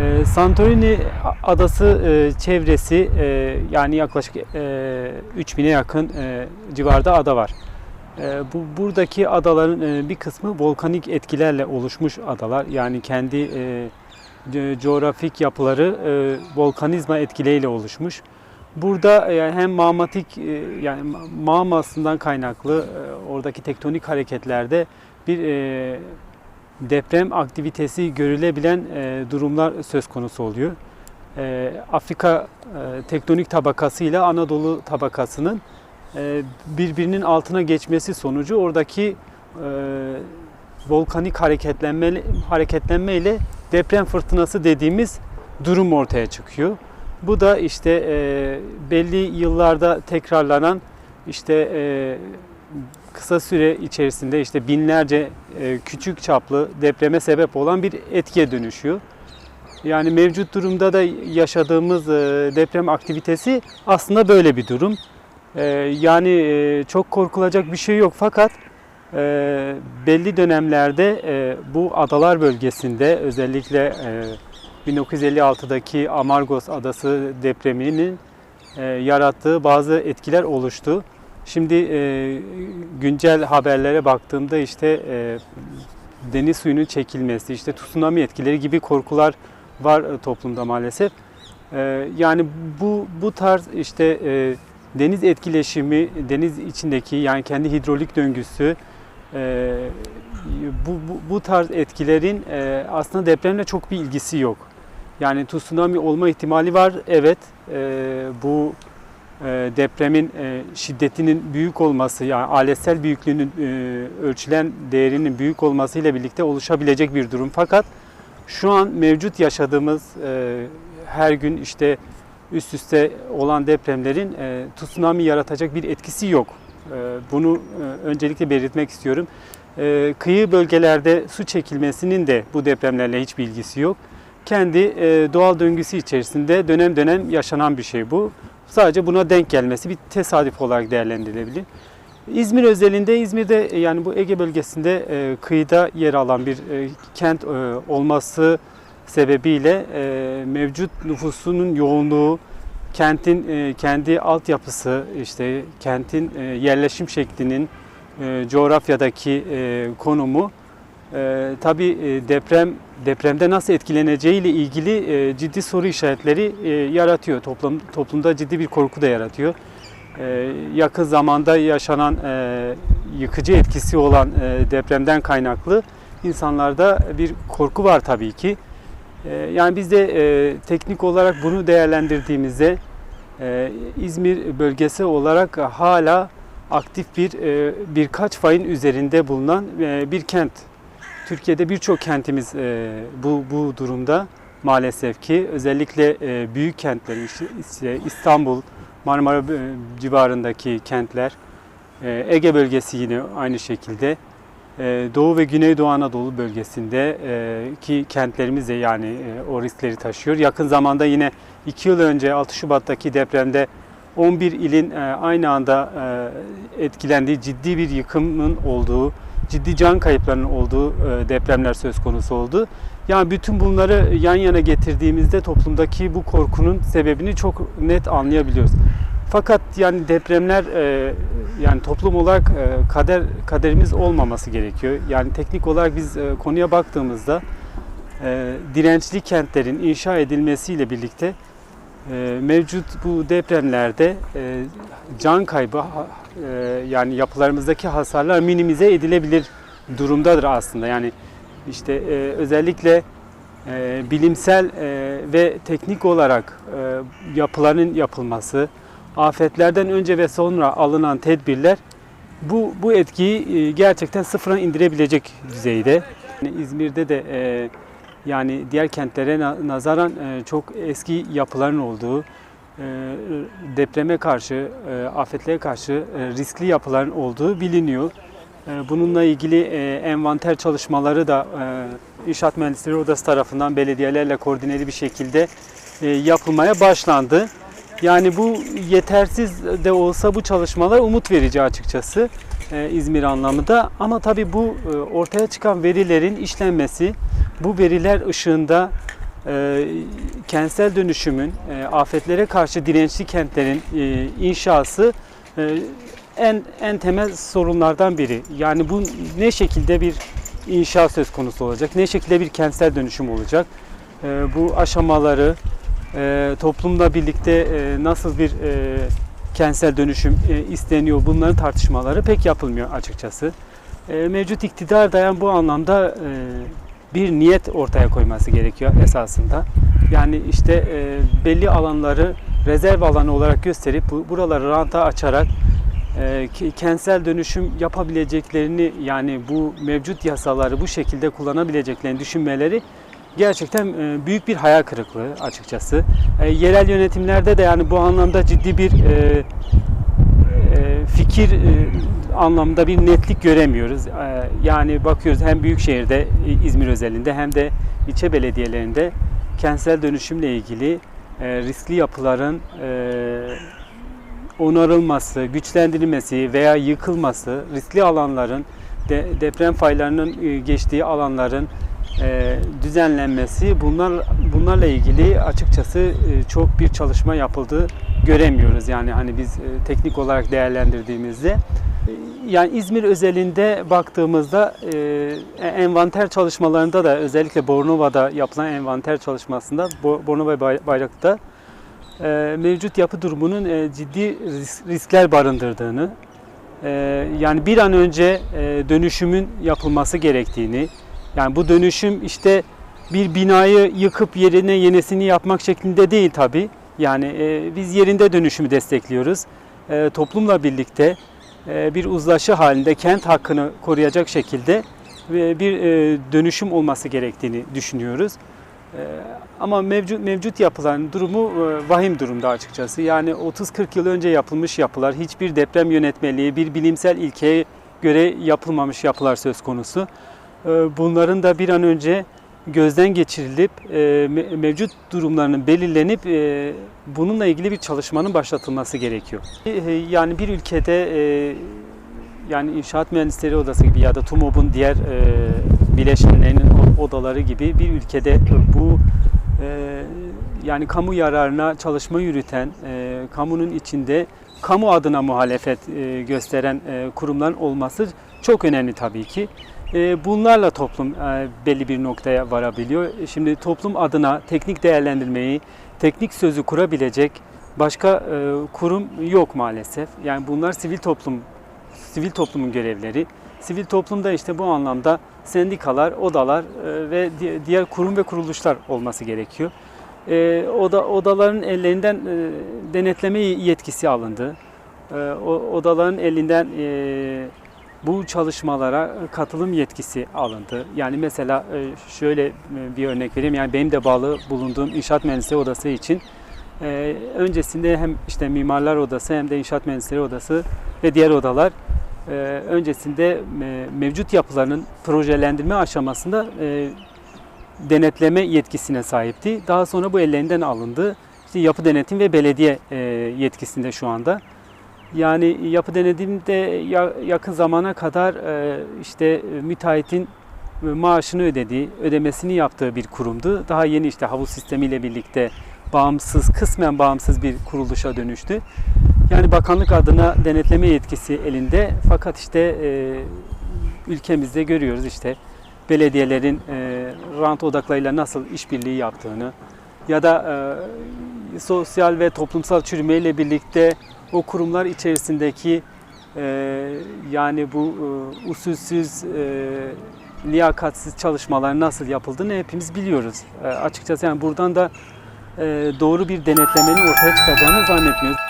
E, Santorini adası e, çevresi e, yani yaklaşık e, 3000'e yakın e, civarda ada var. Bu buradaki adaların bir kısmı volkanik etkilerle oluşmuş adalar. Yani kendi co- coğrafik yapıları volkanizma etkileriyle oluşmuş. Burada hem mağmatik yani ma- mağmasından kaynaklı oradaki tektonik hareketlerde bir deprem aktivitesi görülebilen e, durumlar söz konusu oluyor. E, Afrika e, tektonik tabakası ile Anadolu tabakasının birbirinin altına geçmesi sonucu oradaki volkanik hareketlenme hareketlenme ile deprem fırtınası dediğimiz durum ortaya çıkıyor. Bu da işte belli yıllarda tekrarlanan işte kısa süre içerisinde işte binlerce e, küçük çaplı depreme sebep olan bir etkiye dönüşüyor. Yani mevcut durumda da yaşadığımız e, deprem aktivitesi aslında böyle bir durum. E, yani çok korkulacak bir şey yok fakat belli dönemlerde bu adalar bölgesinde özellikle e, 1956'daki Amargos Adası depreminin yarattığı bazı etkiler oluştu. Şimdi e, güncel haberlere baktığımda işte e, deniz suyunun çekilmesi, işte tsunami etkileri gibi korkular var e, toplumda maalesef. E, yani bu bu tarz işte e, deniz etkileşimi, deniz içindeki yani kendi hidrolik döngüsü, e, bu, bu, bu tarz etkilerin e, aslında depremle çok bir ilgisi yok. Yani tsunami olma ihtimali var, evet. E, bu depremin e, şiddetinin büyük olması, yani aletsel büyüklüğünün e, ölçülen değerinin büyük olmasıyla birlikte oluşabilecek bir durum. Fakat şu an mevcut yaşadığımız e, her gün işte üst üste olan depremlerin e, tsunami yaratacak bir etkisi yok. E, bunu e, öncelikle belirtmek istiyorum. E, kıyı bölgelerde su çekilmesinin de bu depremlerle hiçbir ilgisi yok. Kendi e, doğal döngüsü içerisinde dönem dönem yaşanan bir şey bu. Sadece buna denk gelmesi bir tesadüf olarak değerlendirilebilir. İzmir özelinde İzmir'de e, yani bu Ege bölgesinde e, kıyıda yer alan bir e, kent e, olması sebebiyle e, mevcut nüfusunun yoğunluğu, kentin e, kendi altyapısı, işte kentin e, yerleşim şeklinin e, coğrafyadaki e, konumu e, tabii deprem depremde nasıl etkileneceği ile ilgili e, ciddi soru işaretleri e, yaratıyor. Toplum toplumda ciddi bir korku da yaratıyor. E, yakın zamanda yaşanan e, yıkıcı etkisi olan e, depremden kaynaklı insanlarda bir korku var tabii ki. E, yani biz de e, teknik olarak bunu değerlendirdiğimizde e, İzmir bölgesi olarak hala aktif bir e, birkaç fayın üzerinde bulunan e, bir kent. Türkiye'de birçok kentimiz e, bu bu durumda maalesef ki özellikle e, büyük kentler işte- İstanbul, Marmara e, civarındaki kentler, e, Ege bölgesi yine aynı şekilde. E, Doğu ve Güneydoğu Anadolu bölgesinde e, ki kentlerimiz de yani e, o riskleri taşıyor. Yakın zamanda yine 2 yıl önce 6 Şubat'taki depremde 11 ilin e, aynı anda e, etkilendiği ciddi bir yıkımın olduğu, ciddi can kayıplarının olduğu e, depremler söz konusu oldu. Yani bütün bunları yan yana getirdiğimizde toplumdaki bu korkunun sebebini çok net anlayabiliyoruz. Fakat yani depremler e, yani toplum olarak e, kader kaderimiz olmaması gerekiyor. Yani teknik olarak biz konuya baktığımızda dirençli kentlerin inşa edilmesiyle birlikte mevcut bu depremlerde e, can kaybı e, yani yapılarımızdaki hasarlar minimize edilebilir durumdadır aslında. Yani işte e, özellikle bilimsel ve teknik olarak yapıların yapılması, afetlerden önce ve sonra alınan tedbirler bu bu etkiyi gerçekten sıfıra indirebilecek düzeyde. Yani İzmir'de de yani diğer kentlere na- nazaran e, çok eski yapıların olduğu, e, depreme karşı, e, afetlere karşı riskli yapıların olduğu biliniyor. Bununla ilgili envanter çalışmaları da İnşaat Mühendisleri Odası tarafından belediyelerle koordineli bir şekilde yapılmaya başlandı. Yani bu yetersiz de olsa bu çalışmalar umut verici açıkçası İzmir anlamında. Ama tabii bu e, ortaya çıkan verilerin işlenmesi, bu veriler ışığında e, kentsel dönüşümün, e, afetlere karşı dirençli kentlerin e, inşası e, en en temel sorunlardan biri. Yani bu ne şekilde bir inşa söz konusu olacak, ne şekilde bir kentsel dönüşüm olacak, e, bu aşamaları e, toplumla birlikte e, nasıl bir e, kentsel dönüşüm e, isteniyor bunların tartışmaları pek yapılmıyor açıkçası. E, mevcut iktidar dayan bu anlamda e, bir niyet ortaya koyması gerekiyor esasında. Yani işte belli alanları rezerv alanı olarak gösterip bu, buraları ranta açarak kentsel dönüşüm yapabileceklerini yani bu mevcut yasaları bu şekilde kullanabileceklerini düşünmeleri gerçekten e, büyük bir hayal kırıklığı açıkçası. E, yerel yönetimlerde de yani bu anlamda ciddi bir e, fikir e, anlamda bir netlik göremiyoruz. Yani bakıyoruz hem büyükşehirde İ- İzmir özelinde hem de ilçe belediyelerinde kentsel dönüşümle ilgili riskli yapıların onarılması, güçlendirilmesi veya yıkılması, riskli alanların de, deprem faylarının geçtiği alanların e, düzenlenmesi bunlar bunlarla ilgili açıkçası e, çok bir çalışma yapıldığı göremiyoruz. Yani hani biz e, teknik olarak değerlendirdiğimizde yani İzmir özelinde baktığımızda envanter çalışmalarında da özellikle Bornova'da yapılan envanter çalışmasında Bo- Bornova Bayraklı'da mevcut yapı durumunun ciddi ris- riskler barındırdığını, yani bir an önce dönüşümün yapılması gerektiğini, yani bu dönüşüm işte bir binayı yıkıp yerine yenisini yapmak şeklinde değil tabi. Yani e, biz yerinde dönüşümü destekliyoruz. E, toplumla birlikte e, bir uzlaşı halinde kent hakkını koruyacak şekilde ve bir e, dönüşüm olması gerektiğini düşünüyoruz. E, ama mevcut mevcut yapıların durumu e, vahim durumda açıkçası. Yani 30-40 yıl önce yapılmış yapılar, hiçbir deprem yönetmeliği, bir bilimsel ilkeye göre yapılmamış yapılar söz konusu. E, Bunların da bir an önce gözden geçirilip e, me- mevcut durumlarının belirlenip e, bununla ilgili bir çalışmanın başlatılması gerekiyor. E, Yani bir ülkede yani İnşaat Mühendisleri Odası gibi ya da TUMOB'un diğer bileşenlerinin odaları gibi bir ülkede bu yani kamu yararına çalışma yürüten, kamunun içinde kamu adına muhalefet gösteren kurumların olması çok önemli tabii ki. E, bunlarla toplum e, belli bir noktaya varabiliyor. E, Şimdi toplum adına teknik değerlendirmeyi, teknik sözü kurabilecek başka e, kurum yok maalesef. Yani bunlar sivil toplum sivil toplumun görevleri. Sivil toplumda işte bu anlamda sendikalar, odalar ve di- diğer kurum ve kuruluşlar olması gerekiyor. Oda, odaların ellerinden denetleme yetkisi alındı. Odaların elinden bu çalışmalara katılım yetkisi alındı. Yani mesela e, şöyle e, bir örnek vereyim. Yani benim de bağlı bulunduğum İnşaat Mühendisleri Odası için e, öncesinde hem işte Mimarlar Odası hem de İnşaat Mühendisleri Odası ve diğer odalar e, öncesinde e, mevcut yapılarının projelendirme aşamasında e, denetleme yetkisine sahipti. Daha sonra bu ellerinden alındı. İşte yapı denetim ve belediye e, yetkisinde şu anda. Yani yapı denetimde ya- yakın zamana kadar e, işte e, müteahhitin e, maaşını ödediği, ödemesini yaptığı bir kurumdu. Daha yeni işte havuz sistemiyle birlikte bağımsız, kısmen bağımsız bir kuruluşa dönüştü. Yani bakanlık adına denetleme yetkisi elinde fakat işte ülkemizde görüyoruz işte belediyelerin rant odaklarıyla nasıl işbirliği yaptığını ya da sosyal ve toplumsal çürümeyle birlikte o kurumlar içerisindeki e, yani bu e, usulsüz, e, liyakatsiz çalışmalar nasıl yapıldığını hepimiz biliyoruz. E, açıkçası yani buradan da e, doğru bir denetlemenin ortaya çıkacağını zannetmiyoruz.